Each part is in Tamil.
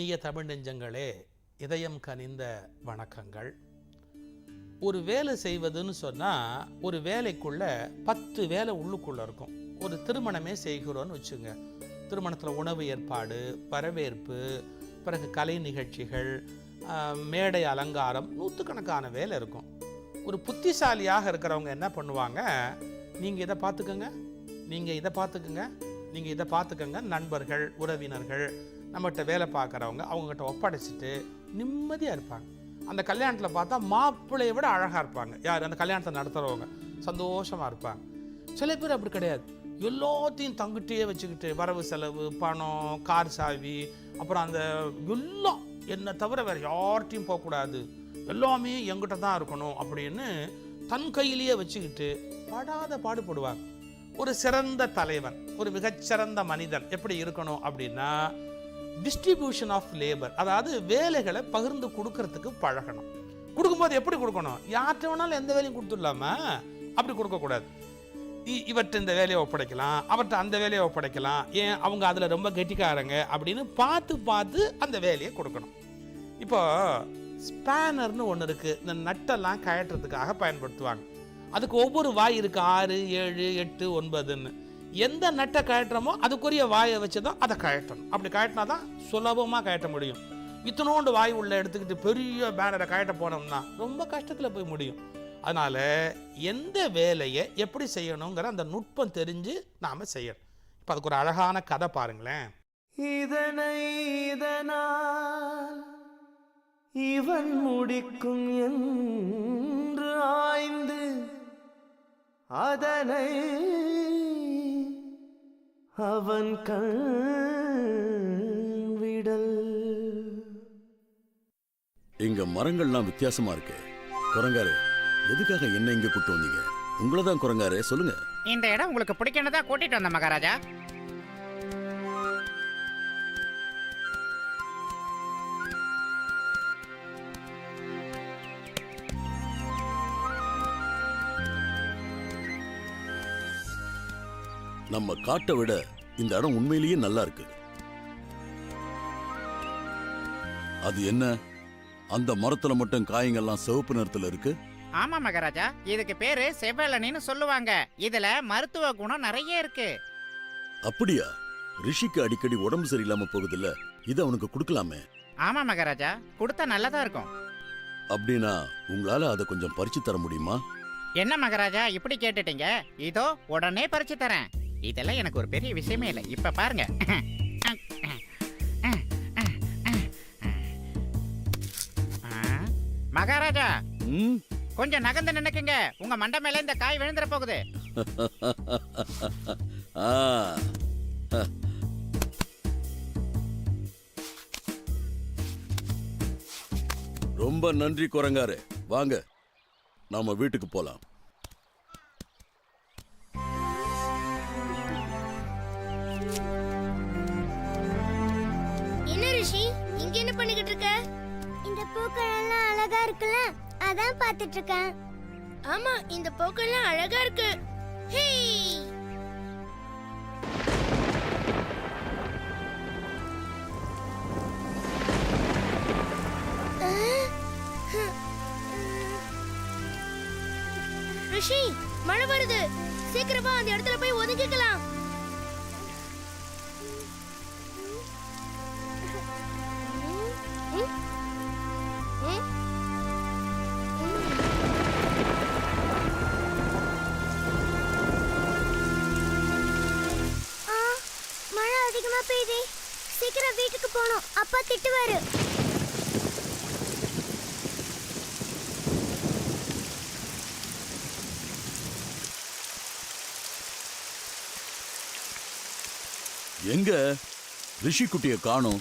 இனிய தமிழ் நெஞ்சங்களே இதயம் கனிந்த வணக்கங்கள். ஒரு வேலை செய்வதுன்னு சொன்னால் ஒரு வேலைக்குள்ள பத்து வேலை உள்ளுக்குள்ளே இருக்கும். ஒரு திருமணமே செய்கிறோன்னு வச்சுங்க. திருமணத்தில் உணவு ஏற்பாடு வரவேற்பு பிறகு கலை நிகழ்ச்சிகள் மேடை அலங்காரம் நூற்றுக்கணக்கான வேலை இருக்கும். ஒரு புத்திசாலியாக இருக்கிறவங்க என்ன பண்ணுவாங்க நீங்கள் இதை பார்த்துக்கோங்க நீங்கள் இதை பார்த்துக்குங்க நீங்கள் இதை பார்த்துக்கோங்க நண்பர்கள் உறவினர்கள் நம்மகிட்ட வேலை பார்க்குறவங்க அவங்ககிட்ட ஒப்படைச்சிட்டு நிம்மதியாக இருப்பாங்க. அந்த கல்யாணத்தில் பார்த்தா மாப்பிள்ளையை விட அழகாக இருப்பாங்க. யார்? அந்த கல்யாணத்தை நடத்துகிறவங்க சந்தோஷமாக இருப்பாங்க. சில பேர் அப்படி கிடையாது. எல்லாத்தையும் தங்கிட்டே வச்சுக்கிட்டு வரவு செலவு பணம் கார் சாவி அப்புறம் அந்த எல்லாம் என்னை தவிர வேறு யார்கிட்டையும் போகக்கூடாது. எல்லாமே எங்கிட்ட தான் இருக்கணும் அப்படின்னு தன் கையிலேயே வச்சுக்கிட்டு படாத பாடுபடுவாங்க. ஒரு சிறந்த தலைவன் ஒரு மிகச்சிறந்த மனிதன் எப்படி இருக்கணும் அப்படின்னா டிஸ்ட்ரிபியூஷன் ஆஃப் லேபர் அதாவது வேலைகளை பகிர்ந்து கொடுக்கறதுக்கு பழகணும். கொடுக்கும்போது எப்படி கொடுக்கணும்? யார்கிட்ட வேணாலும் எந்த வேலையும் கொடுத்துடலாம? அப்படி கொடுக்கக்கூடாது. இ- இந்த வேலையை ஒப்படைக்கலாம் அவர்கிட்ட அந்த வேலையை ஒப்படைக்கலாம் ஏன் அவங்க அதில் ரொம்ப கெட்டிக்காரங்க அப்படின்னு பார்த்து பார்த்து அந்த வேலையை கொடுக்கணும். இப்போ ஸ்பேனர்னு ஒன்று இருக்குது இந்த நட்டெல்லாம் கயட்டுறதுக்காக பயன்படுத்துவாங்க. அதுக்கு ஒவ்வொரு வாய் இருக்குது ஆறு ஏழு எட்டு ஒன்பதுன்னு. எந்த நட்டை கழட்டுறோமோ அதுக்குரிய வாயை வச்சு தான் அதை கழட்டணும். அப்படி கழட்டினா தான் சுலபமாக கழட்ட முடியும். இத்தனோண்டு வாய் உள்ள எடுத்துக்கிட்டு பெரிய பேனரை கழட்ட போனோம்னா ரொம்ப கஷ்டத்தில் போய் முடியும். அதனால் எந்த வேலையை எப்படி செய்யணுங்கிற அந்த நுட்பம் தெரிஞ்சு நாம் செய்யணும். இப்போ அதுக்கு ஒரு அழகான கதை பாருங்களேன். இதனை இதனால் இவன் முடிக்கும் என்று ஆய்ந்து அதனை அவன் கண் விடல் இங்க மரங்கள்லாம் வித்தியாசமா இருக்கு. குரங்காரு எதுக்காக என்ன இங்க கூட்டு வந்தீங்க? உங்களை தான் குரங்காரு சொல்லுங்க. இந்த இடம் உங்களுக்கு பிடிக்கணும் தான் கூட்டிட்டு வந்த மகாராஜா. நம்ம காட்டை விட இந்த இடம் உண்மையிலேயே நல்லா இருக்கு. அது என்ன? அந்த மரத்துல மட்டும் காய்ங்கெல்லாம் சிவப்பு நிறத்துல இருக்கு? ஆமா மகாராஜா இதுக்கு பேரு செவ்வலனின்னு சொல்லுவாங்க. இதுல மருத்துவ குணம் நிறைய இருக்கு. அப்படியா? ரிஷிக்கு அடிக்கடி உடம்பு சரியில்லாம போகுதுல்ல இது அவனுக்கு கொடுக்கலாமே. ஆமா மகாராஜா கொடுத்தா நல்லதா இருக்கும். அப்படின்னா உங்களால அதை கொஞ்சம் பறிச்சு தர முடியுமா? என்ன மகாராஜா இப்படி கேட்டுட்டீங்க? இதோ உடனே பறிச்சு தரேன். இதெல்லாம் எனக்கு ஒரு பெரிய விஷயமே இல்லை. இப்ப பாருங்க. மகாராஜா கொஞ்சம் நகர்ந்து நினைக்குங்க உங்க மண்டை மேல இந்த காய் விழுந்துற போகுது. ஆ. ரொம்ப நன்றி குரங்காரு. வாங்க நாம வீட்டுக்கு போலாம். பூக்கள் எல்லாம் அழகா இருக்குல்ல? அதான் பாத்துட்டு இருக்கேன் ஆமா இந்த பூக்கள் எல்லாம் அழகா இருக்கு. ஹே! ரிஷி மழை வருது. சீக்கிரமா அந்த இடத்துல போய் ஒதுங்கிக்கலாம். திட்டுவாரு. எங்க? ரிஷி குட்டிய காணோம்.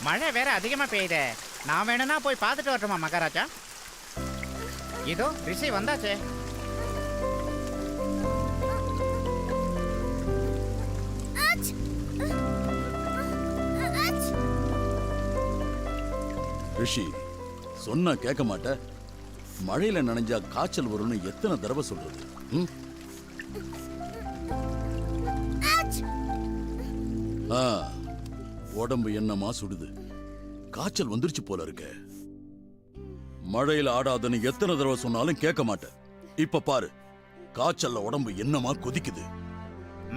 மழை வேற அதிகமா பெய்யுதே. நான் வேணும்னா போய் பார்த்துட்டு வரட்டுமா மகாராஜா? இதோ ரிஷி வந்தாச்சே. ரிஷி சொன்னா கேட்க மாட்ட. மழையில நனைஞ்சா காய்ச்சல் வரும்னு எத்தனை தடவை சொல்றது? உடம்பு என்னமா சுடுது? காய்ச்சல் வந்துருச்சு போல இருக்க. மழையில ஆடாதன்னு எத்தனை தடவை சொன்னாலும் கேட்க மாட்டேன் இப்ப பாரு காய்ச்சல்ல உடம்பு என்னமா கொதிக்குது?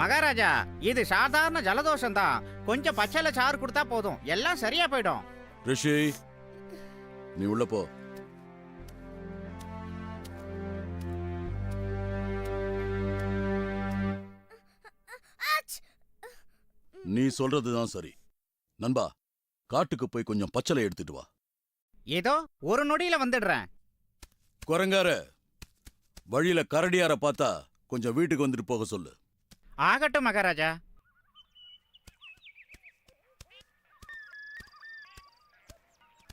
மகாராஜா இது சாதாரண ஜலதோஷம் தான் கொஞ்சம் பச்சைல சாறு கொடுத்தா போதும். எல்லாம் சரியா போயிடும். ரிஷி நீ உள்ள போ. நீ சொல்றதுதான் சரி. நண்பா காட்டுக்கு போய் கொஞ்சம் பச்சளை எடுத்துட்டு வா. ஏதோ ஒரு நொடியில வந்துடுறேன். குரங்கார வழியில கரடியார பார்த்தா கொஞ்சம் வீட்டுக்கு வந்துட்டு போக சொல்லு. ஆகட்டும் மகாராஜா.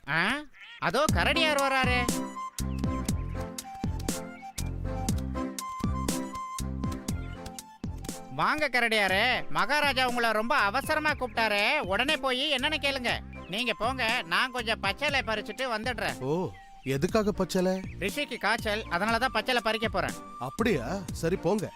ஆ? அதோ கரடியார் வராரே? வாங்க கரடியாரே மகாராஜா உங்களை ரொம்ப அவசரமா கூப்பிட்டாரு. உடனே போய் என்னன்னு கேளுங்க. நீங்க போங்க நான் கொஞ்சம் பச்சளை பறிச்சுட்டு வந்துடுறேன். ஓ எதுக்காக பச்சலை ரிஷிக்கு காய்ச்சல் அதனால தான் பச்சளை பறிக்க போறேன். அப்படியா? சரி போங்க.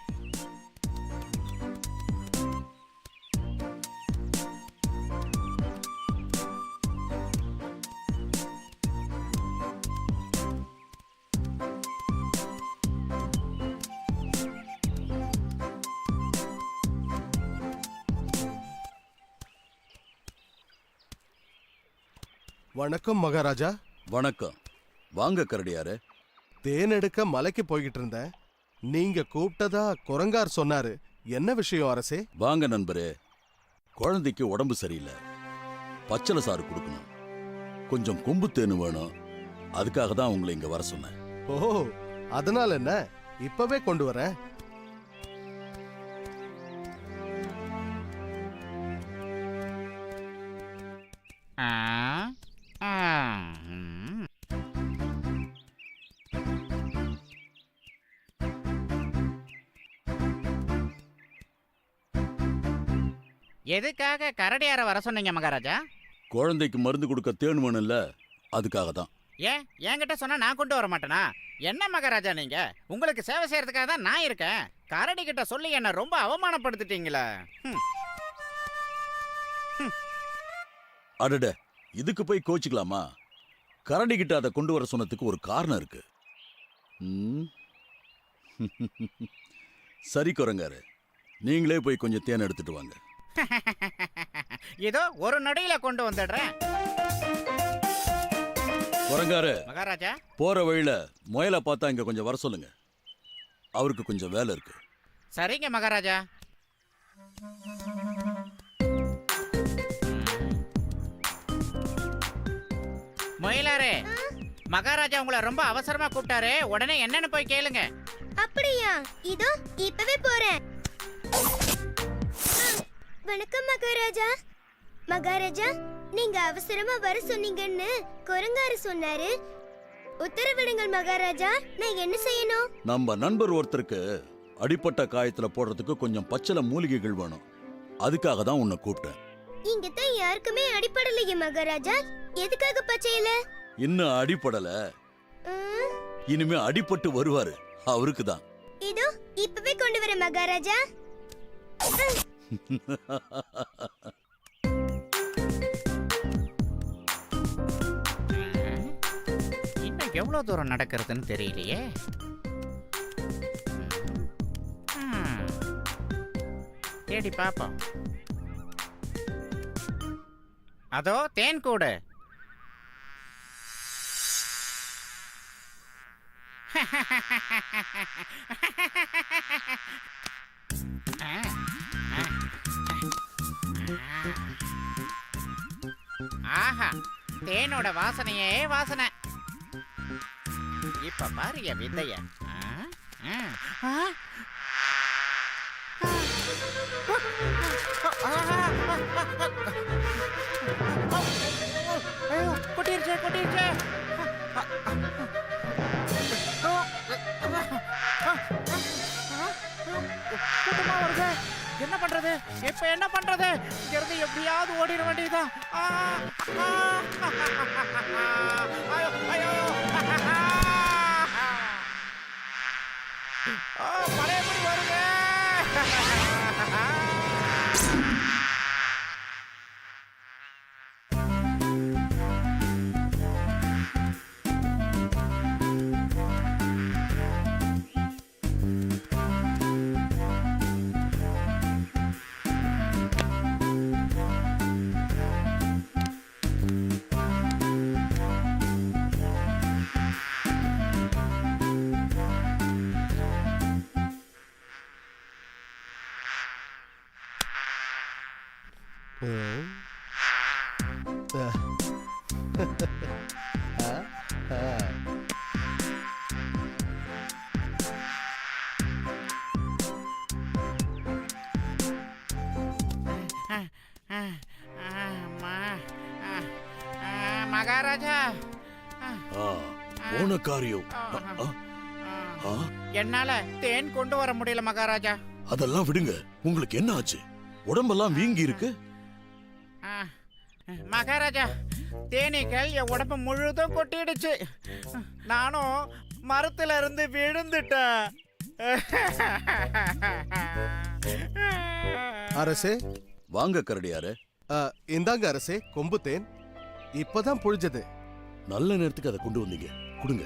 வணக்கம் மகாராஜா. வணக்கம். வாங்க கரடியாரே. தேன் எடுக்க மலைக்கு போய்கிட்டு இருந்தேன். நீங்க கூப்பிட்டதா குரங்கார் சொன்னாரு. என்ன விஷயம் அரசே? வாங்க நண்பரே. குழந்தைக்கு உடம்பு சரியில்லை. பச்சளை சாறு கொடுக்கணும். கொஞ்சம் கொம்பு தேனு வேணும். அதுக்காக தான் உங்களை இங்க வர சொன்னேன். ஓ அதனால என்ன? இப்பவே கொண்டு வரேன். எதுக்காக கரடியார வர சொன்னீங்க மகாராஜா? குழந்தைக்கு மருந்து கொடுக்க தேன் வேணும்ல அதுக்காக தான் ஏன்? என்கிட்ட சொன்னா நான் கொண்டு வர மாட்டேனா? என்ன மகாராஜா நீங்க? உங்களுக்கு சேவை செய்யறதுக்காக தான் நான் இருக்கேன். கரடி கிட்ட சொல்லி என்ன ரொம்ப அவமானப்படுத்திட்டீங்களே. அடட இதுக்கு போய் கோச்சிக்கலாமா? கரடி கிட்ட அதை கொண்டு வர சொன்னதுக்கு ஒரு காரணம் இருக்கு. சரி குரங்காரு நீங்களே போய் கொஞ்சம் தேன் எடுத்துட்டு வாங்க. இதோ ஒரு நொடியில கொண்டு வந்துடுறேன். குரங்காரு மகாராஜா. போற வழியில முயலை பார்த்தா இங்க கொஞ்சம் வர சொல்லுங்க. அவருக்கு கொஞ்சம் வேலை இருக்கு. சரிங்க மகாராஜா. மயிலாரே மகாராஜா உங்களை ரொம்ப அவசரமா கூப்பிட்டாரு. உடனே என்னன்னு போய் கேளுங்க. அப்படியா? இதோ இப்பவே போறேன். வணக்கம் மகாராஜா. மகாராஜா நீங்க அவசரமா வர சொன்னீங்கன்னு குரங்காரு சொன்னாரு. உத்தரவிடுங்கள் மகாராஜா. நான் என்ன செய்யணும்? நம்ம நண்பர் ஒருத்தருக்கு அடிப்பட்ட காயத்துல போடுறதுக்கு கொஞ்சம் பச்சளை மூலிகைகள் வேணும். அதுக்காக தான் உன்னை கூப்பிட்டேன். இங்க தான் யாருக்குமே அடிப்படலையே மகாராஜா. எதுக்காக பச்சையில? இன்னும் அடிப்படல ம், இனிமே அடிபட்டு வருவாரு. அவருக்கு தான் இதோ இப்பவே கொண்டு வர மகாராஜா. இன்னும் எவ்வளோ தூரம் நடக்கிறதுன்னு தெரியலையே. தேடி பார்ப்போம் அதோ தேன் கூடு. ஆஹா தேனோட வாசனையே வாசனை. இப்ப பாரு என் விந்தைய பண்றது? இப்ப என்ன பண்றது? இங்க இருந்து எப்படியாவது ஓடிட வேண்டியதுதான். பழையபடி வருங்க மகாராஜா போன காரியம் என்னால தேன் கொண்டு வர முடியல மகாராஜா அதெல்லாம் விடுங்க உங்களுக்கு என்ன ஆச்சு உடம்பெல்லாம் வீங்கி இருக்கு மகாராஜா தேனீக்கள் என் உடம்பு முழுதும் கொட்டிடுச்சு. நானும் மரத்துல இருந்து விழுந்துட்டேன். அரசே. வாங்க கரடியாரே. அ, இந்தாங்க அரசே கொம்பு தேன். இப்பதான் புழிஞ்சது. நல்ல நேரத்துக்கு அதை கொண்டு வந்தீங்க. கொடுங்க.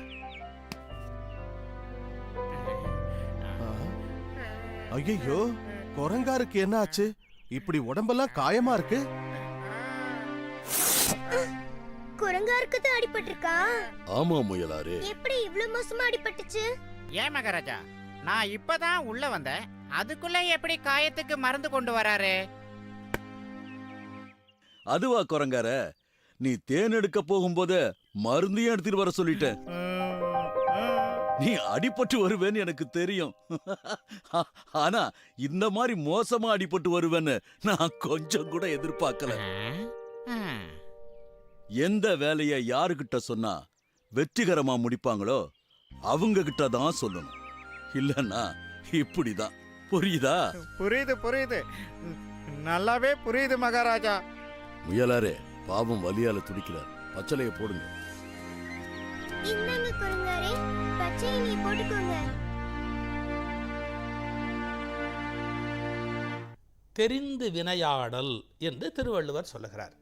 ஐயோ குரங்காருக்கு என்ன ஆச்சு இப்படி உடம்பெல்லாம் காயமா இருக்கு? குரங்காருக்கு தான் அடிபட்டிருக்கா? ஆமா முயலாரே. எப்படி இவ்ளோ மோசமா அடிபட்டுச்சு? ஏன் மகாராஜா நான் இப்பதான் உள்ள வந்தேன். அதுக்குள்ள எப்படி காயத்துக்கு மருந்து கொண்டு வராரு? அதுவா குரங்கார. நீ தேன் எடுக்க போகும்போது மருந்தையும் எடுத்துட்டு வர சொல்லிட்டேன் நீ அடிபட்டு வருவேன்னு எனக்கு தெரியும். ஆனா இந்த மாதிரி மோசமா அடிபட்டு வருவேன்னு நான் கொஞ்சம் கூட எதிர்பார்க்கல. எந்த வேலைய யாருகிட்ட சொன்னா வெற்றிகரமா முடிப்பாங்களோ அவங்க கிட்ட தான் சொல்லணும். இல்லன்னா இப்படிதான். புரியுதா? புரியுது புரியுது. நல்லாவே புரியுது மகாராஜா. முயலாரே பாவம் வலியால துடிக்கிறார். பச்சளைய போடுங்க. தெரிந்து வினையாடல் என்று திருவள்ளுவர் சொல்லுகிறார்.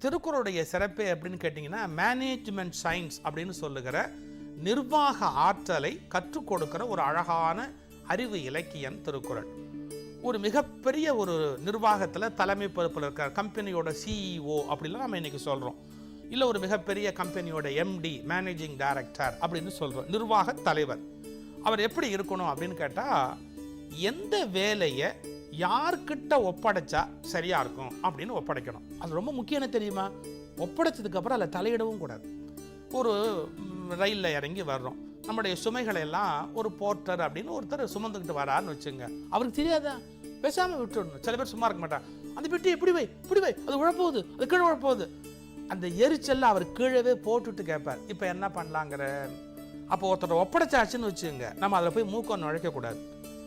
திருக்குறளுடைய சிறப்பே அப்படின்னு கேட்டிங்கன்னா மேனேஜ்மெண்ட் சயின்ஸ் அப்படின்னு சொல்லுகிற நிர்வாக ஆற்றலை கற்றுக் கொடுக்கிற ஒரு அழகான அறிவு இலக்கியம் திருக்குறள். ஒரு மிகப்பெரிய ஒரு நிர்வாகத்தில் தலைமை பொறுப்பில் இருக்கிற கம்பெனியோட சிஇஓ அப்படிலாம் நம்ம இன்றைக்கி சொல்கிறோம் இல்லை ஒரு மிகப்பெரிய கம்பெனியோட எம்டி மேனேஜிங் டைரக்டர் அப்படின்னு சொல்கிறோம் நிர்வாக தலைவர். அவர் எப்படி இருக்கணும் அப்படின்னு கேட்டால் எந்த வேலையை யார்கிட்ட ஒப்படைச்சா சரியாக இருக்கும் அப்படின்னு ஒப்படைக்கணும். அது ரொம்ப முக்கியம் என்ன தெரியுமா? ஒப்படைச்சதுக்கப்புறம் அதில் தலையிடவும் கூடாது. ஒரு ரயிலில் இறங்கி வர்றோம். நம்முடைய சுமைகளை எல்லாம் ஒரு போர்ட்டர் அப்படின்னு ஒருத்தர் சுமந்துக்கிட்டு வராருன்னு வச்சுங்க அவருக்கு தெரியாதா? பேசாமல் விட்டுடணும் சில பேர் சும்மா இருக்க மாட்டான் அந்த பெட்டி இப்படி வை இப்படி வை. அது உழப்போகுது. அது கீழே உழப்போகுது. அந்த எரிச்சல்ல அவர் கீழவே போட்டுட்டு கேட்பார் இப்போ என்ன பண்ணலாங்கிற? அப்போ ஒருத்தர் ஒப்படைச்சாச்சுன்னு வச்சுங்க நம்ம அதில் போய் மூக்கம் நுழைக்கக்கூடாது.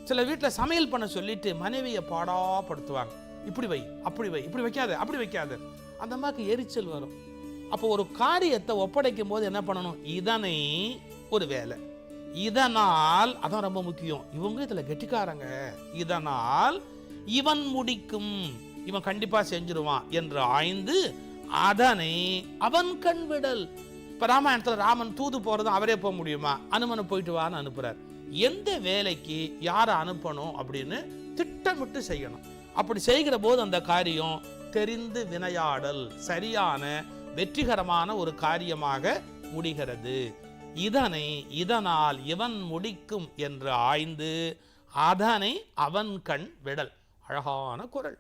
சில வீட்டில் சமையல் பண்ண சொல்லிட்டு மனைவியை பாடாப்படுத்துவாங்க. இப்படி வை அப்படி வை இப்படி வைக்காத அப்படி வைக்காத. அந்த அம்மாவுக்கு எரிச்சல் வரும். அப்போ ஒரு காரியத்தை ஒப்படைக்கும் போது என்ன பண்ணணும்? இதனை ஒரு வேலை. இதனால் அதான் ரொம்ப முக்கியம். இவங்க இதில் கெட்டிக்காரங்க. இதனால் இவன் முடிக்கும். இவன் கண்டிப்பாக செஞ்சிருவான் என்று ஆய்ந்து அதனை அவன் கண் விடல். ராமாயணத்தில் ராமன் தூது போகிறது அவரே போக முடியுமா? அனுமனை போயிட்டு வான்னு அனுப்புகிறார் எந்த வேலைக்கு யாரை அனுப்பணும் அப்படின்னு திட்டமிட்டு செய்யணும். அப்படி செய்கிற போது அந்த காரியம் தெரிந்து வினையாடல் சரியான வெற்றிகரமான ஒரு காரியமாக முடிகிறது. இதனை இதனால் இவன் முடிக்கும் என்று ஆய்ந்து அதனை அவன் கண் விடல். அழகான குரல்.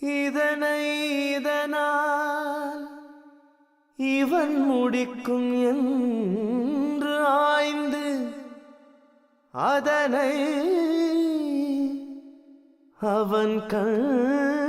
இதனை இதனால் இவன் முடிக்கும் என்று ஆய்ந்து அதனை அவன் கண்